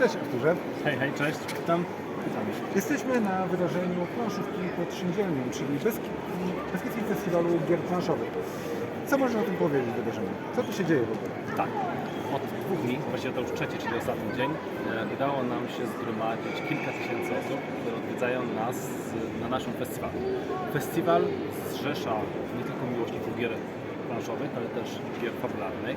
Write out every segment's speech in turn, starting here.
Cześć Arturze. Hej, hej, cześć, witam. Witam. Jesteśmy na wydarzeniu planszówki pod Szyndzielnią, czyli Beski- Beskidzkim Festiwalu Gier Planszowych. Co możesz o tym powiedzieć wydarzeniu? Co tu się dzieje w ogóle? Tak, od dwóch dni, właściwie to już trzeci, czyli ostatni dzień, e, udało nam się zgromadzić kilka tysięcy osób, które odwiedzają nas na naszym festiwalu. Festiwal zrzesza nie tylko miłośników gier planszowych, ale też gier fabularnych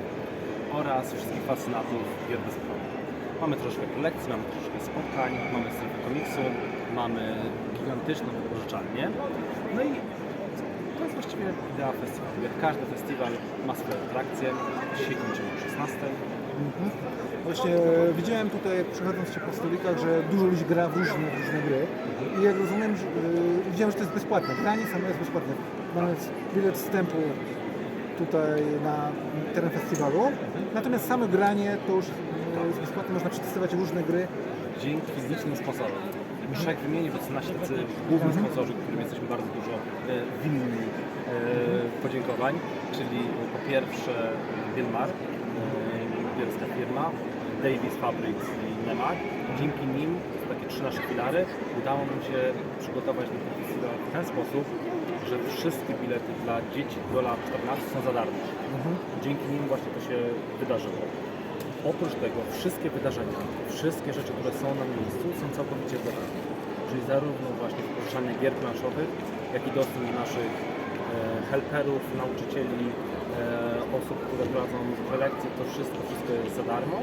oraz wszystkich fascynatów gier bez prądu. Mamy troszkę kolekcji, mamy troszkę spotkań, mamy strefę komiksu, mamy gigantyczną wypożyczalnię. No i to jest właściwie idea festiwalu. Jak każdy festiwal ma swoje atrakcje. Dzisiaj kończymy o 16. Mhm. Właśnie e, widziałem tutaj, przechodząc się po stolikach, że dużo ludzi gra w różne, w różne gry. I jak rozumiem, że, e, widziałem, że to jest bezpłatne. Granie samo jest bezpłatne. Mamy bilet wstępu tutaj na teren festiwalu. Natomiast samo granie to już jest. Można przetestować różne gry. Dzięki licznym sponsorom. Trzech wymienię, bo to nasi tacy główni sponsorzy, którym jesteśmy bardzo dużo e, winni e, podziękowań, czyli po pierwsze Wilmar, e, bielska firma, Davis Fabrics i Nemak. Dzięki nim, takie trzy nasze filary, udało nam się przygotować ten festiwal w ten sposób, że wszystkie bilety dla dzieci do lat 14 są za darmo. Dzięki nim właśnie to się wydarzyło. Oprócz tego wszystkie wydarzenia, wszystkie rzeczy, które są na miejscu są całkowicie za darmo. Czyli zarówno właśnie wypożyczanie gier planszowych, jak i dostęp do naszych e, helperów, nauczycieli, e, osób, które prowadzą prelekcje, to wszystko, wszystko jest za darmo.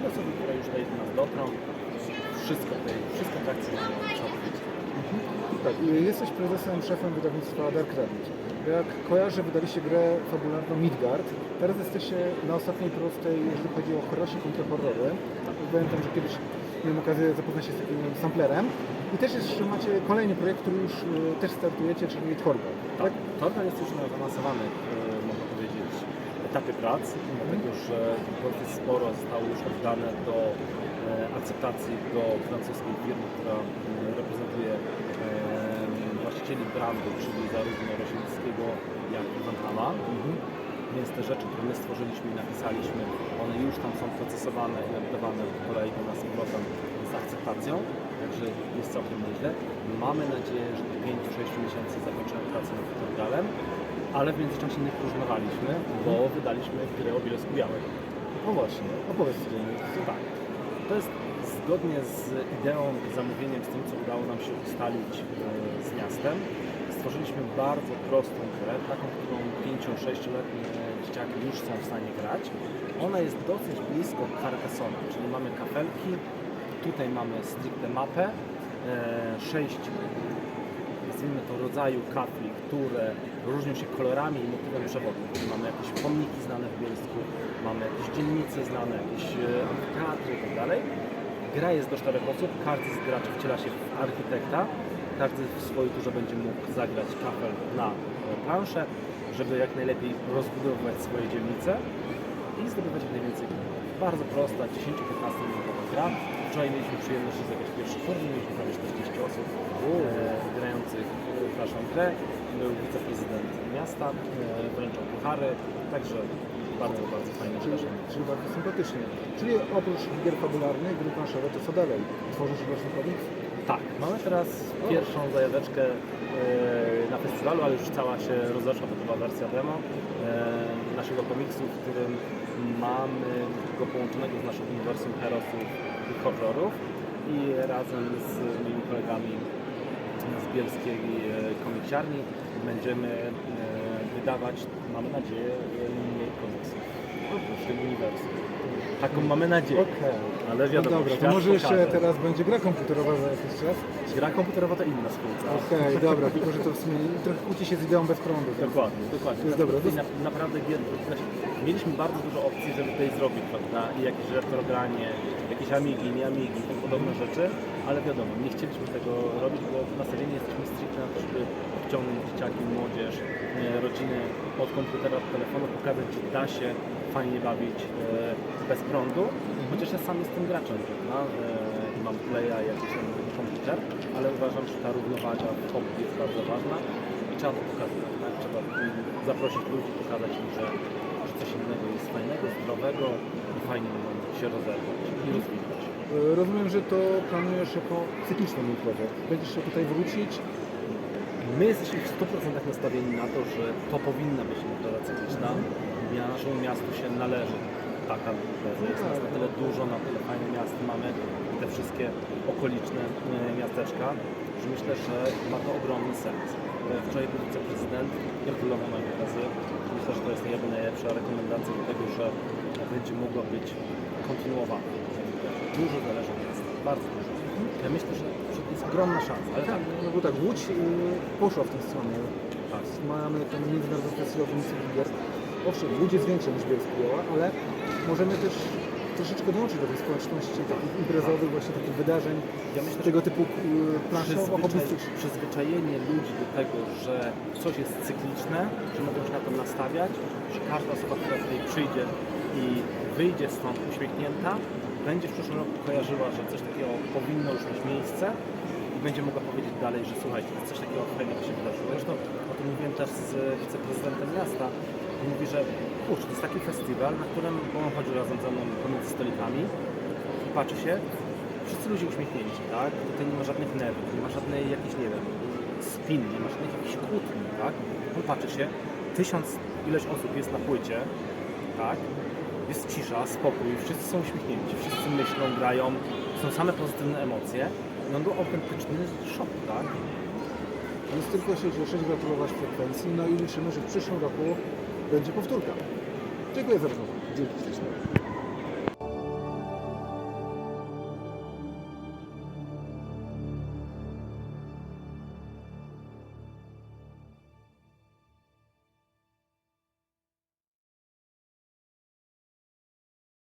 I osoby, które już tutaj do nas dotrą, wszystko tutaj, atrakcje mają całkowicie. Tak, jesteś prezesem, szefem wydawnictwa Dark Rabbit. Jak kojarzę, wydaliście grę fabularną Midgard. Teraz jesteście na ostatniej prostej, jeżeli chodzi o horrorsy kontra horrory. Pamiętam, że kiedyś miałem okazję zapoznać się z takim samplerem. I też jeszcze macie kolejny projekt, który już y, też startujecie, czyli Torgal. Tak, Torban jest już na zaawansowanych, e, można powiedzieć, etapie prac, dlatego że dosyć sporo zostało już oddane do e, akceptacji do francuskiej firmy, która reprezentuje właścicieli brandu, czyli zarówno rosyjskiego, jak i Vanhama. Więc te rzeczy, które my stworzyliśmy i napisaliśmy, one już tam są procesowane i oddawane kolei do nas z powrotem z akceptacją, także jest całkiem nieźle. Mamy nadzieję, że do 5-6 miesięcy zakończymy pracę nad tutorialem, ale w międzyczasie nie próżnowaliśmy, bo wydaliśmy grę o bielsku białej. No właśnie, opowiedz tym. Tak. To jest zgodnie z ideą, zamówieniem, z tym, co udało nam się ustalić e, z miastem. Stworzyliśmy bardzo prostą grę, taką, którą 5-6-letnie dzieciaki już są w stanie grać. Ona jest dosyć blisko Carcassonne, czyli mamy kafelki, tutaj mamy stricte mapę, e, sześć nazwijmy to rodzaju kafli, które różnią się kolorami i motywem przewodu. Czyli mamy jakieś pomniki znane w Bielsku, mamy jakieś dzielnice znane, jakieś e, amfiteatry itd. Gra jest do czterech osób, każdy z graczy wciela się w architekta, każdy w swojej turze będzie mógł zagrać kafel na e, planszę, żeby jak najlepiej rozbudowywać swoje dzielnice i zdobywać jak najwięcej. Bardzo prosta, 10-15 minutowa gra. Wczoraj mieliśmy przyjemność zagrać pierwszy turniej, mieliśmy prawie 40 osób e, grających w naszą grę. Był wiceprezydent miasta, e, wręczał puchary, także bardzo, bardzo fajne Czyli, wydarzenie. czyli bardzo sympatycznie. Czyli oprócz gier fabularnych, gry planszowe, to co dalej? Tworzysz właśnie komiks? Tak, mamy teraz pierwszą zajaweczkę e, na festiwalu, ale już cała się rozeszła, to była wersja demo e, naszego komiksu, w którym mamy go połączonego z naszym uniwersum herosów i horrorów i razem z moimi kolegami z bielskiej e, komiksiarni będziemy e, wydawać, mamy nadzieję, mniej komiksów w tym uniwersum. Taką mamy nadzieję. Okej. Ale No wiadomo, dobra, to świat może jeszcze pokaże. teraz będzie gra komputerowa za jakiś czas? Gra komputerowa to inna spółka. Okej, dobra, tylko że to w sumie trochę kłóci się z ideą bez prądu. więc- Dokładnie, dokładnie. To jest dobre. Tutaj na, naprawdę gier, znaczy, mieliśmy bardzo dużo opcji, żeby tutaj zrobić, prawda? I jakieś retrogranie, jakieś amigi, nie amigi, i tym podobne rzeczy, ale wiadomo, nie chcieliśmy tego robić, bo nastawieni jesteśmy stricte na to, żeby odciągnąć dzieciaki, młodzież, e, rodziny od komputera, od telefonu, pokazać, że da się fajnie bawić e, bez prądu, chociaż ja sam jestem graczem, prawda? E, i mam playa i jakiś tam komputer, ale uważam, że ta równowaga w hobby jest bardzo ważna i trzeba to pokazać, tak? Trzeba zaprosić ludzi, pokazać im, że, że coś innego jest fajnego, zdrowego i fajnie się rozerwać i rozwijać. E, Rozumiem, że to planujesz jako cykliczny mój projekt. Będziesz się tutaj wrócić. My jesteśmy w 100% nastawieni na to, że to powinna być impreza cykliczna. Ja naszemu miastu się należy taka impreza. Jest nas na tyle dużo, na tyle fajne miasto mamy i te wszystkie okoliczne e, miasteczka, że myślę, że ma to ogromny sens. E, Wczoraj był wiceprezydent, gratulował nam imprezy. Myślę, że to jest jakby najlepsza rekomendacja do tego, że będzie mogła być kontynuowana. Dużo zależy od miasta, bardzo dużo. Ja myślę, że to jest ogromna szansa, ale tak, No bo tak, Łódź y, poszła w tę stronę. tak. Mamy ten międzynarodowy festiwal Giger. Owszem, Łódź jest większa niż Bielsko-Biała, ale możemy też troszeczkę dołączyć do tej społeczności takich imprezowych, właśnie takich wydarzeń, Ja myślę, tego typu y, planszowo, przyzwyczaj, hobbystycznych. przyzwyczajenie ludzi do tego, że coś jest cykliczne, że mogą się na to nastawiać, że każda osoba, która tutaj przyjdzie i wyjdzie stąd uśmiechnięta, będzie w przyszłym roku kojarzyła, że coś takiego powinno już mieć miejsce i będzie mogła powiedzieć dalej, że słuchajcie, coś takiego fajnego się wydarzyło. Zresztą o tym mówiłem też z wiceprezydentem miasta. Mówi, że kurczę, to jest taki festiwal, na którym, bo on chodzi razem ze mną pomiędzy stolikami i patrzy się, wszyscy ludzie uśmiechnięci, tak? Tutaj nie ma żadnych nerwów, nie ma żadnej jakiejś, nie wiem, spin, nie ma żadnych jakichś kłótni, tak? On patrzy się, tysiąc ileś osób jest na płycie, tak? Jest cisza, spokój, wszyscy są uśmiechnięci, wszyscy myślą, grają, są same pozytywne emocje. No był autentyczny szok, tak? Więc tylko się cieszyć, gratulować frekwencji, no i liczymy, że w przyszłym roku będzie powtórka. Dziękuję za rozmowę. Dzięki.